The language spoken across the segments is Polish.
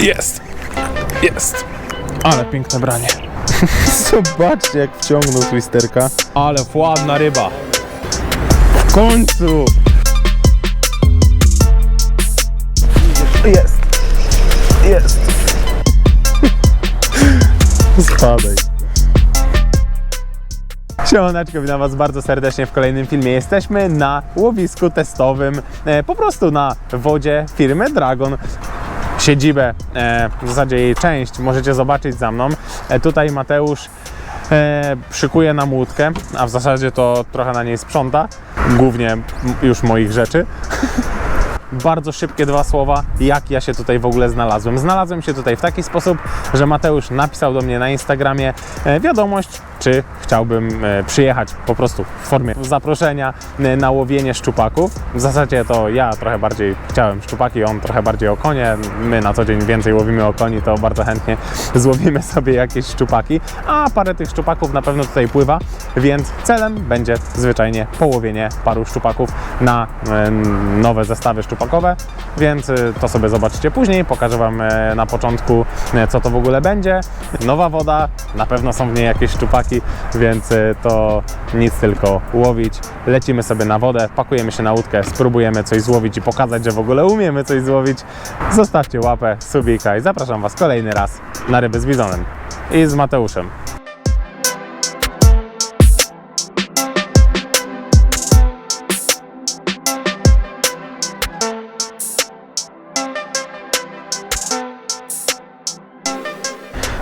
Jest. Jest. Ale piękne branie. Zobaczcie jak wciągnął twisterka. Ale ładna ryba. W końcu. Jest. Jest. Spadaj. Siemaneczko, witam Was bardzo serdecznie w kolejnym filmie. Jesteśmy na łowisku testowym, e, po prostu na wodzie firmy Dragon. Siedzibę, e, w zasadzie jej część możecie zobaczyć za mną. E, tutaj Mateusz e, szykuje nam łódkę, a w zasadzie to trochę na niej sprząta, głównie już moich rzeczy. Bardzo szybkie dwa słowa, jak ja się tutaj w ogóle znalazłem. Znalazłem się tutaj w taki sposób, że Mateusz napisał do mnie na Instagramie wiadomość, czy chciałbym e, przyjechać po prostu w formie zaproszenia e, na łowienie szczupaków. W zasadzie to ja trochę bardziej chciałem szczupaki, on trochę bardziej okonie. My na co dzień więcej łowimy okoni, to bardzo chętnie złowimy sobie jakieś szczupaki, a parę tych szczupaków na pewno tutaj pływa, więc celem będzie zwyczajnie połowienie paru szczupaków na e, nowe zestawy szczupakowe, więc to sobie zobaczycie później. Pokażę Wam na początku, co to w ogóle będzie. Nowa woda, na pewno są w niej jakieś szczupaki, więc e, to nic tylko łowić. Lecimy sobie na wodę, pakujemy się na łódkę, spróbujemy coś złowić i pokazać, że w ogóle umiemy coś złowić. Zostawcie łapę, subika i zapraszam Was kolejny raz na ryby z bizonem i z Mateuszem.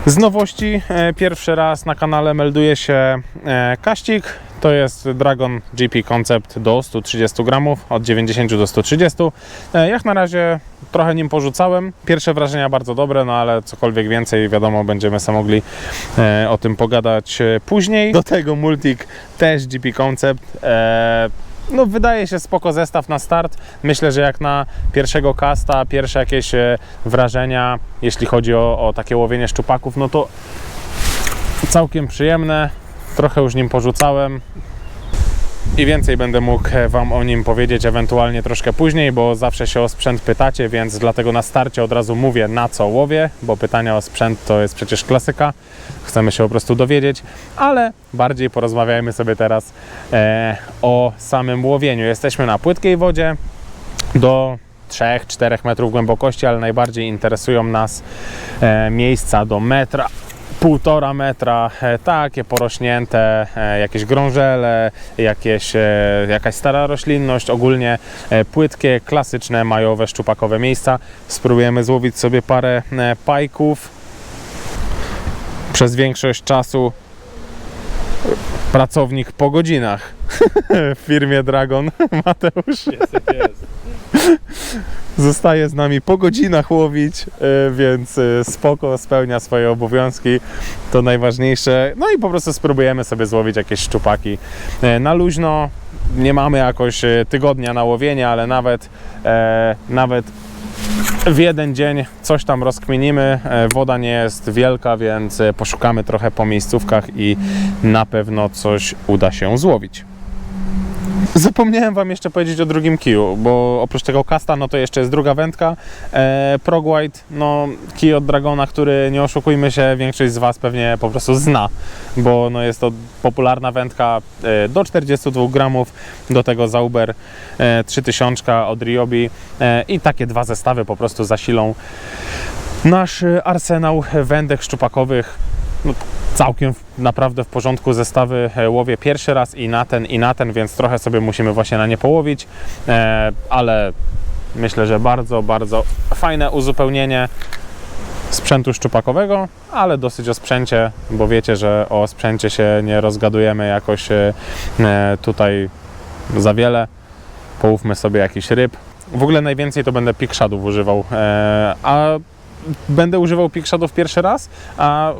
Z nowości e, pierwszy raz na kanale melduje się e, kaścik. To jest Dragon GP Concept do 130 gramów, od 90 do 130. E, Jak na razie trochę nim porzucałem. Pierwsze wrażenia bardzo dobre, no ale cokolwiek więcej, wiadomo, będziemy sobie mogli o tym pogadać później. Do tego Multik też GP Concept. No, wydaje się spoko zestaw na start. Myślę, że jak na pierwszego kasta, pierwsze jakieś e, wrażenia, jeśli chodzi o, o takie łowienie szczupaków, no to całkiem przyjemne. Trochę już nim porzucałem. I więcej będę mógł e, Wam o nim powiedzieć, ewentualnie troszkę później, bo zawsze się o sprzęt pytacie, więc dlatego na starcie od razu mówię na co łowię, bo pytania o sprzęt to jest przecież klasyka. Chcemy się po prostu dowiedzieć, ale bardziej porozmawiajmy sobie teraz e, o samym łowieniu. Jesteśmy na płytkiej wodzie do 3-4 metrów głębokości, ale najbardziej interesują nas e, miejsca do metra. Półtora metra, e, takie porośnięte, e, jakieś grążele, jakieś, e, jakaś stara roślinność, ogólnie płytkie, klasyczne, majowe, szczupakowe miejsca. Spróbujemy złowić sobie parę pajków. Przez większość czasu pracownik po godzinach w firmie Dragon, Mateusz. Zostaje z nami po godzinach łowić, e, więc e, spoko, spełnia swoje obowiązki. To najważniejsze. No i po prostu spróbujemy sobie złowić jakieś szczupaki e, na luźno. Nie mamy jakoś tygodnia na łowienie, ale nawet, nawet w jeden dzień coś tam rozkminimy. E, Woda nie jest wielka, więc e, poszukamy trochę po miejscówkach i na pewno coś uda się złowić. Zapomniałem Wam jeszcze powiedzieć o drugim kiju, bo oprócz tego kasta, no to jeszcze jest druga wędka. E, Prog White, no kij od Dragona, który nie oszukujmy się, większość z Was pewnie po prostu zna, bo no, jest to popularna wędka e, do 42 gramów, do tego Zauber e, 3000 od Ryobi e, i takie dwa zestawy po prostu zasilą nasz e, arsenał wędek szczupakowych. No, całkiem naprawdę w porządku zestawy e, łowię pierwszy raz i na ten, i na ten, więc trochę sobie musimy właśnie na nie połowić, e, ale myślę, że bardzo, bardzo fajne uzupełnienie sprzętu szczupakowego, ale dosyć o sprzęcie, bo wiecie, że o sprzęcie się nie rozgadujemy jakoś e, tutaj za wiele. Połówmy sobie jakiś ryb. W ogóle najwięcej to będę pikszadów używał, a będę używał pikszadów pierwszy raz, a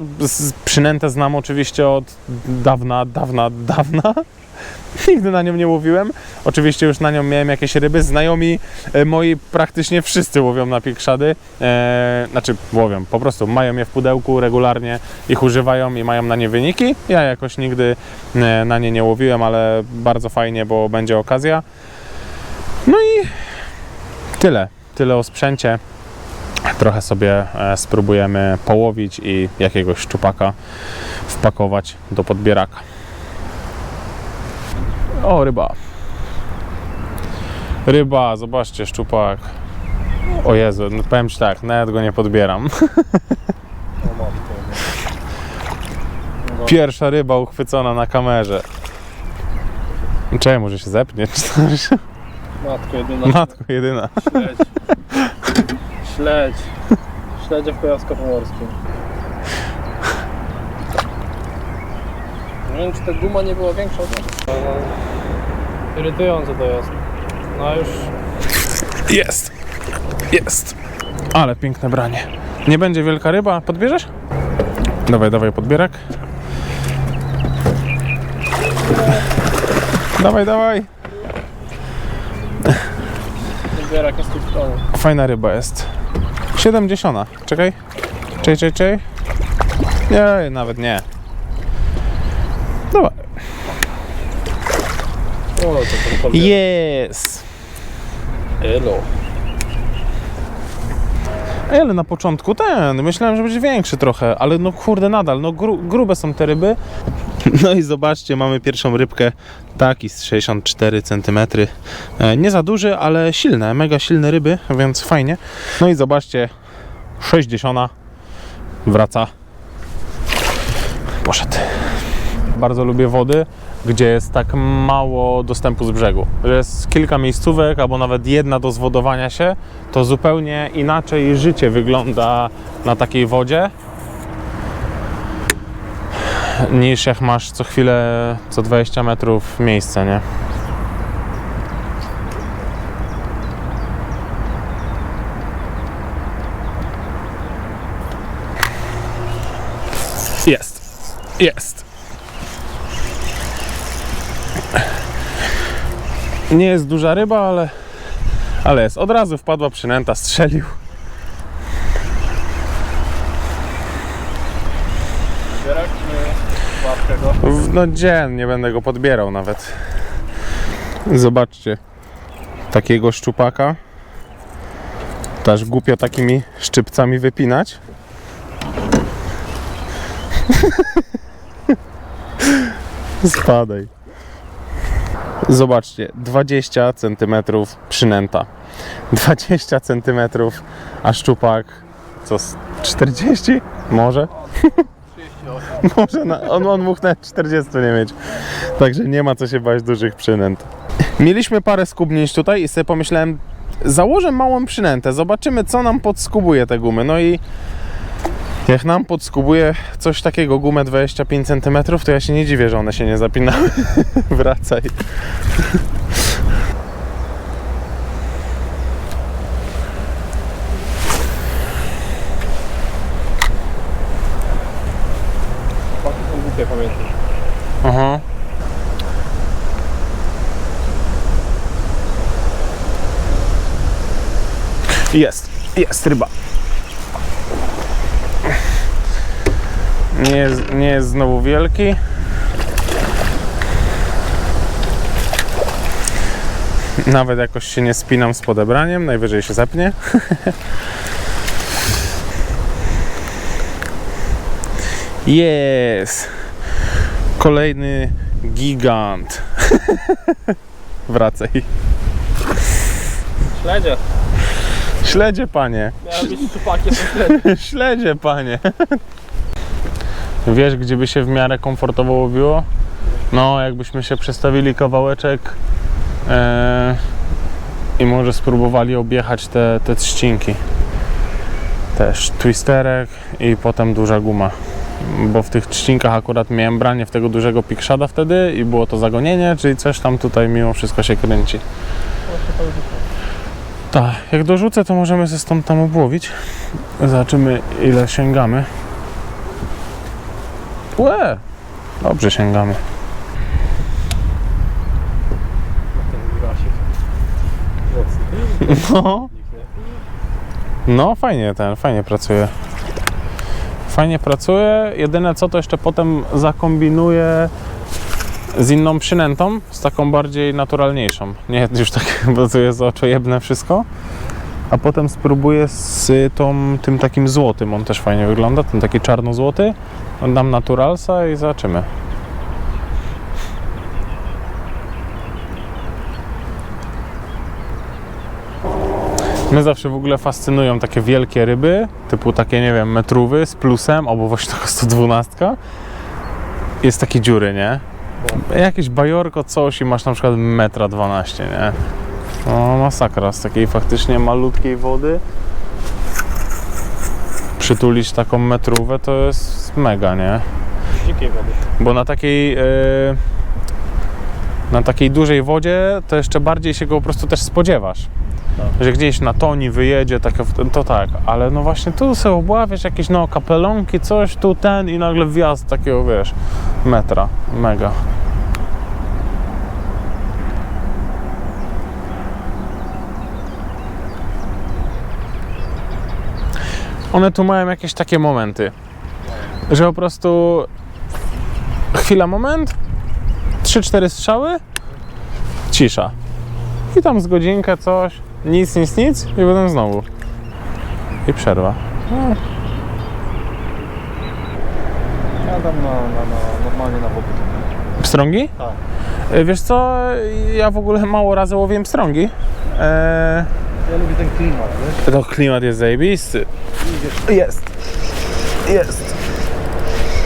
przynętę znam oczywiście od dawna, dawna, dawna. Nigdy na nią nie łowiłem. Oczywiście już na nią miałem jakieś ryby. Znajomi e, moi praktycznie wszyscy łowią na pikszady. E, znaczy łowią, po prostu mają je w pudełku regularnie, ich używają i mają na nie wyniki. Ja jakoś nigdy e, na nie nie łowiłem, ale bardzo fajnie, bo będzie okazja. No i tyle. Tyle o sprzęcie. Trochę sobie e, spróbujemy połowić i jakiegoś szczupaka wpakować do podbieraka. O, ryba. Ryba, zobaczcie, szczupak. O Jezu, no powiem Ci tak, nawet go nie podbieram. Pierwsza ryba uchwycona na kamerze. Czemu, może się zepnie? Matko jedyna. Matko jedyna. Śledź. Śledź. Śledzie w Kujawsko-Pomorskim. Nie wiem, czy ta guma nie była większa od nas. Irytujące to jest. No już Jest. Jest. Ale piękne branie. Nie będzie wielka ryba. Podbierzesz? Dawaj, dawaj podbierak. Dawaj, dawaj. zbierak jest tu w. Fajna ryba jest. 70. Czekaj. Czej, czej, czej. Nie, nawet nie. Dobra. O, to ten. Jest. Elo. Ej, ale na początku ten, myślałem, że będzie większy trochę, ale no kurde nadal, no gru, grube są te ryby. No i zobaczcie, mamy pierwszą rybkę, taki z 64 cm. E, Nie za duży, ale silne, mega silne ryby, więc fajnie. No i zobaczcie, 60 wraca. Poszedł. Bardzo lubię wody, gdzie jest tak mało dostępu z brzegu. Jest kilka miejscówek, albo nawet jedna do zwodowania się, to zupełnie inaczej życie wygląda na takiej wodzie niż jak masz co chwilę, co 20 metrów miejsce, nie? Jest. Jest. Nie jest duża ryba, ale, ale jest. Od razu wpadła przynęta, strzelił. No dziennie będę go podbierał nawet. Zobaczcie. Takiego szczupaka. Też głupio takimi szczypcami wypinać. Spadaj. Zobaczcie, 20 cm przynęta. 20 cm, a szczupak co? z 40? Może? 38. Może na, on, on mógł nawet 40 nie mieć. Także nie ma co się bać dużych przynęt. Mieliśmy parę skubnięć tutaj i sobie pomyślałem, założę małą przynętę, zobaczymy co nam podskubuje te gumy. No i jak nam podskubuje coś takiego, gumę 25 cm, to ja się nie dziwię, że one się nie zapinały. Wracaj. Głupie, pamiętam. Aha. Jest, jest ryba. Nie jest, nie jest znowu wielki. Nawet jakoś się nie spinam z podebraniem, najwyżej się zepnie. Jest! Kolejny gigant. Wracaj. Śledzie. Śledzie, panie. Miałem być. Śledzie, panie. Wiesz, gdzie by się w miarę komfortowo łowiło? No, jakbyśmy się przestawili kawałeczek e, i może spróbowali objechać te, te trzcinki. Też twisterek i potem duża guma. Bo w tych trzcinkach akurat miałem branie w tego dużego pikszada wtedy i było to zagonienie, czyli coś tam tutaj mimo wszystko się kręci. Tak, jak dorzucę, to możemy ze stąd tam obłowić. Zobaczymy, ile sięgamy. Łe! Dobrze sięgamy. No, no fajnie ten, fajnie pracuje. Fajnie pracuje. Jedyne co to jeszcze potem zakombinuję z inną przynętą, z taką bardziej naturalniejszą. Nie już tak, bo to jest oczojebne wszystko. A potem spróbuję z tą, tym takim złotym, on też fajnie wygląda, ten taki czarno-złoty. Dam naturalsa i zobaczymy. Mnie zawsze w ogóle fascynują takie wielkie ryby, typu takie, nie wiem, metrówy z plusem, albo właśnie taka 112. Jest takie dziury, nie? Jakieś bajorko, coś i masz na przykład metra 12, nie? No masakra, z takiej faktycznie malutkiej wody przytulić taką metrówę to jest mega, nie? Dzikiej wody. Bo na takiej e, na takiej dużej wodzie to jeszcze bardziej się go po prostu też spodziewasz. Że gdzieś na toni wyjedzie, to tak, ale no właśnie tu sobie obławiasz jakieś no kapelonki, coś, tu ten i nagle wjazd takiego, wiesz, metra, mega. One tu mają jakieś takie momenty, że po prostu chwila, moment, 3-4 strzały, cisza. I tam z godzinkę coś, nic, nic, nic i potem znowu. I przerwa. Ja dam na, na, na, normalnie na wodę. Pstrągi? Tak. E, Wiesz co, ja w ogóle mało razy łowiłem pstrągi. E, Ja lubię ten klimat, wiesz? to klimat jest zajebisty. Jest. Jest.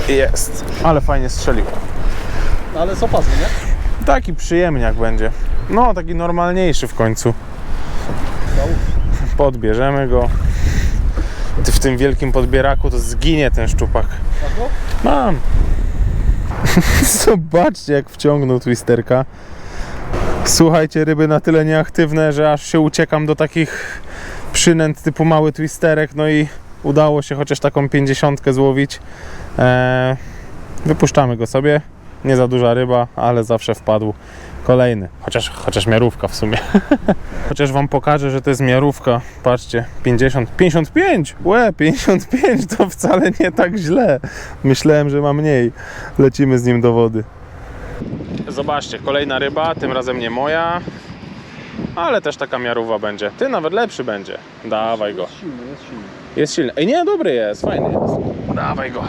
Jest. Ale fajnie strzelił. Ale z opasem, nie? Taki przyjemniak będzie. No, taki normalniejszy w końcu. Podbierzemy go. Ty w tym wielkim podbieraku to zginie ten szczupak. Mam. Zobaczcie jak wciągnął twisterka. Słuchajcie, ryby na tyle nieaktywne, że aż się uciekam do takich przynęt typu mały twisterek, no i udało się chociaż taką 50 złowić. Eee, wypuszczamy go sobie. Nie za duża ryba, ale zawsze wpadł kolejny. Chociaż, chociaż miarówka w sumie. chociaż wam pokażę, że to jest miarówka. Patrzcie, 50, 55! Łe, 55 to wcale nie tak źle. Myślałem, że ma mniej. Lecimy z nim do wody. Zobaczcie, kolejna ryba, tym razem nie moja, ale też taka miarówa będzie. Ty nawet lepszy będzie. Dawaj go. Jest silny, jest silny. Jest silny. Ej, nie, dobry jest, fajny jest. Dawaj go.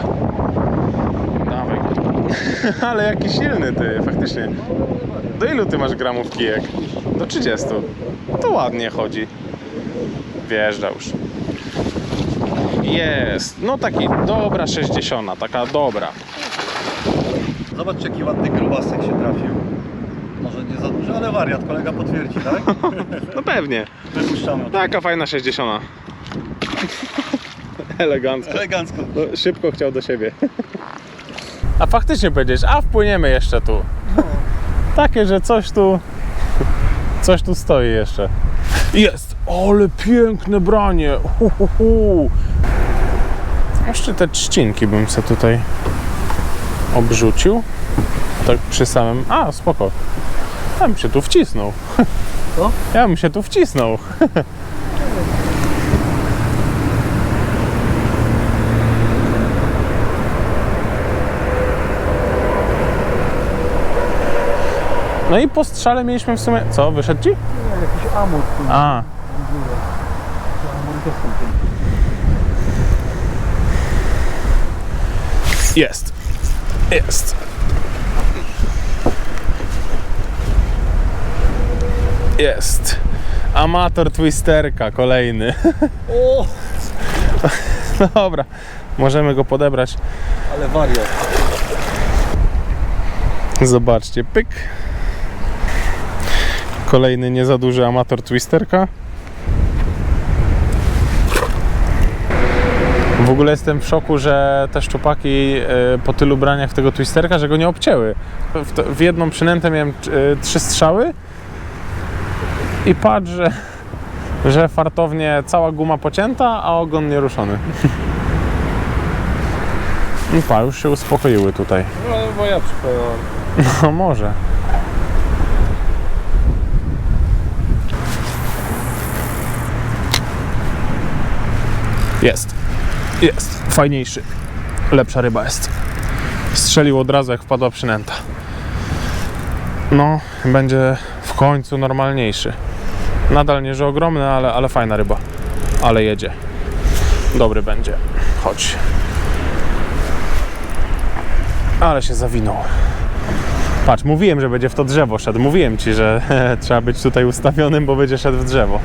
Ale jaki silny ty, faktycznie. Do ilu ty masz gramów kijek? Do 30. To ładnie chodzi. Wjeżdża już. Jest. No taki dobra 60, taka dobra. Zobacz jaki ładny grubasek się trafił. Może nie za duży, ale wariat, kolega potwierdzi, tak? No pewnie. Wypuszczamy. Taka fajna 60. Elegancko. Elegancko. No, szybko chciał do siebie. A faktycznie powiedzieć, a wpłyniemy jeszcze tu. Takie, że coś tu. Coś tu stoi jeszcze. Jest! Ale piękne branie! Hu, hu, hu. Jeszcze te trzcinki bym sobie tutaj obrzucił. Tak przy samym. A, spoko. Ja bym się tu wcisnął. Co? Ja bym się tu wcisnął. No i po strzale mieliśmy w sumie. Co, wyszedł ci? Nie, jakiś amur. A, jest. Jest. Jest. Amator twisterka, kolejny. O, Dobra, możemy go podebrać. ale wariat. Zobaczcie, pyk. Kolejny nie za duży amator twisterka. W ogóle jestem w szoku, że te szczupaki e, po tylu braniach tego twisterka, że go nie obcięły. W, to, w jedną przynętę miałem e, trzy strzały i patrz, że, że fartownie cała guma pocięta, a ogon nieruszony. I pa, już się uspokoiły tutaj. No, bo ja przypomniałem. No może. Jest. Jest. Fajniejszy. Lepsza ryba jest. Strzelił od razu jak wpadła przynęta. No, będzie w końcu normalniejszy. Nadal nie, że ogromny, ale, ale fajna ryba. Ale jedzie. Dobry będzie. Chodź. Ale się zawinął. Patrz, mówiłem, że będzie w to drzewo szedł. Mówiłem ci, że trzeba być tutaj ustawionym, bo będzie szedł w drzewo.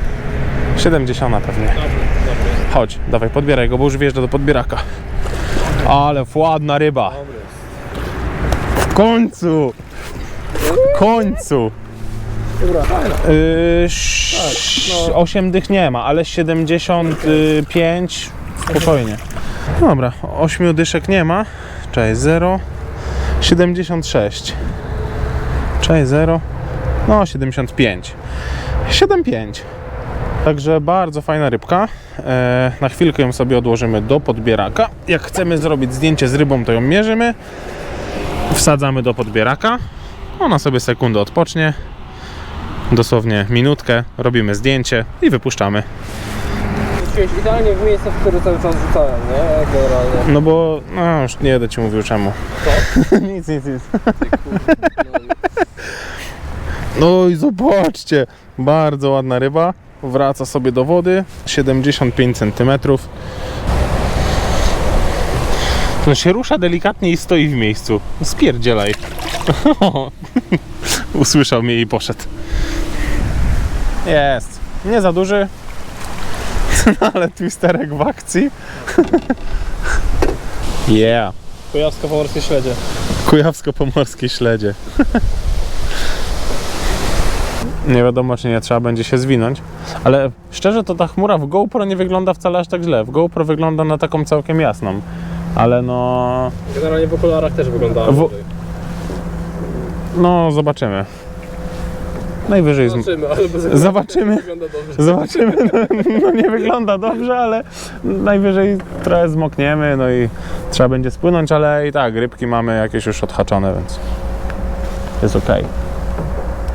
70 pewnie. Chodź, dawaj, podbieraj go, bo już wjeżdża do podbieraka. Ale ładna ryba. W końcu! W końcu! Dobra, fajna. Yy, sz- no. 8 dych nie ma, ale 75 spokojnie. Dobra, 8 dyszek nie ma. Cześć, 0. 76. Cześć, 0. No, 75. 75. Także bardzo fajna rybka. E, na chwilkę ją sobie odłożymy do podbieraka. Jak chcemy zrobić zdjęcie z rybą, to ją mierzymy. Wsadzamy do podbieraka. Ona sobie sekundę odpocznie dosłownie minutkę, robimy zdjęcie i wypuszczamy. Idealnie w miejsce, w które cały czas rzucałem, nie? Generalnie. No bo, no już nie będę ci mówił czemu. nic, nic, nic. No i zobaczcie, bardzo ładna ryba. Wraca sobie do wody, 75 cm. No się rusza delikatnie i stoi w miejscu. Spierdzielaj. Usłyszał mnie i poszedł. Jest. Nie za duży, ale twisterek w akcji. Yeah. Kujawsko-pomorskie śledzie. Kujawsko-pomorskie śledzie. nie wiadomo, czy nie trzeba będzie się zwinąć, ale szczerze to ta chmura w GoPro nie wygląda wcale aż tak źle. W GoPro wygląda na taką całkiem jasną, ale no, Generalnie w okularach też wyglądała W- no zobaczymy. Najwyżej. Zobaczymy, Zobaczymy. Zobaczymy. No, no nie wygląda dobrze, ale najwyżej trochę zmokniemy, no i trzeba będzie spłynąć, ale i tak rybki mamy jakieś już odhaczone, więc jest ok.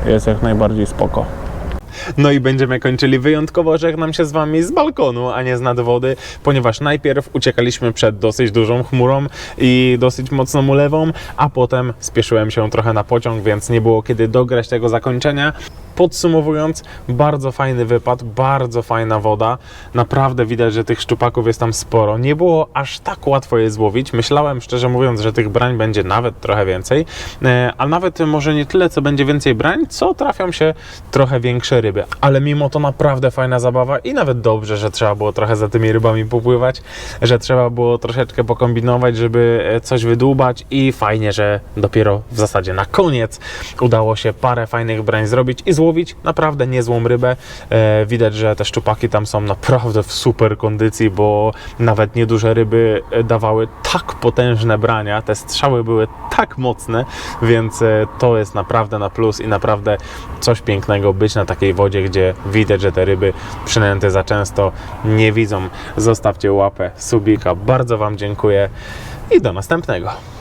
Jest jak najbardziej spoko. No i będziemy kończyli wyjątkowo, żegnam się z Wami z balkonu, a nie z nadwody, ponieważ najpierw uciekaliśmy przed dosyć dużą chmurą i dosyć mocną ulewą, a potem spieszyłem się trochę na pociąg, więc nie było kiedy dograć tego zakończenia. Podsumowując, bardzo fajny wypad, bardzo fajna woda. Naprawdę widać, że tych szczupaków jest tam sporo. Nie było aż tak łatwo je złowić. Myślałem, szczerze mówiąc, że tych brań będzie nawet trochę więcej, e, a nawet może nie tyle, co będzie więcej brań, co trafią się trochę większe ryby. Ale mimo to naprawdę fajna zabawa i nawet dobrze, że trzeba było trochę za tymi rybami popływać, że trzeba było troszeczkę pokombinować, żeby e, coś wydłubać i fajnie, że dopiero w zasadzie na koniec udało się parę fajnych brań zrobić i złowić naprawdę niezłą rybę. E, widać, że te szczupaki tam są naprawdę w super kondycji, bo nawet nieduże ryby e, dawały tak potężne brania, te strzały były tak mocne, więc e, to jest naprawdę na plus i naprawdę coś pięknego być na takiej wodzie, gdzie widać, że te ryby przynęty za często nie widzą. Zostawcie łapę, subika. Bardzo Wam dziękuję i do następnego.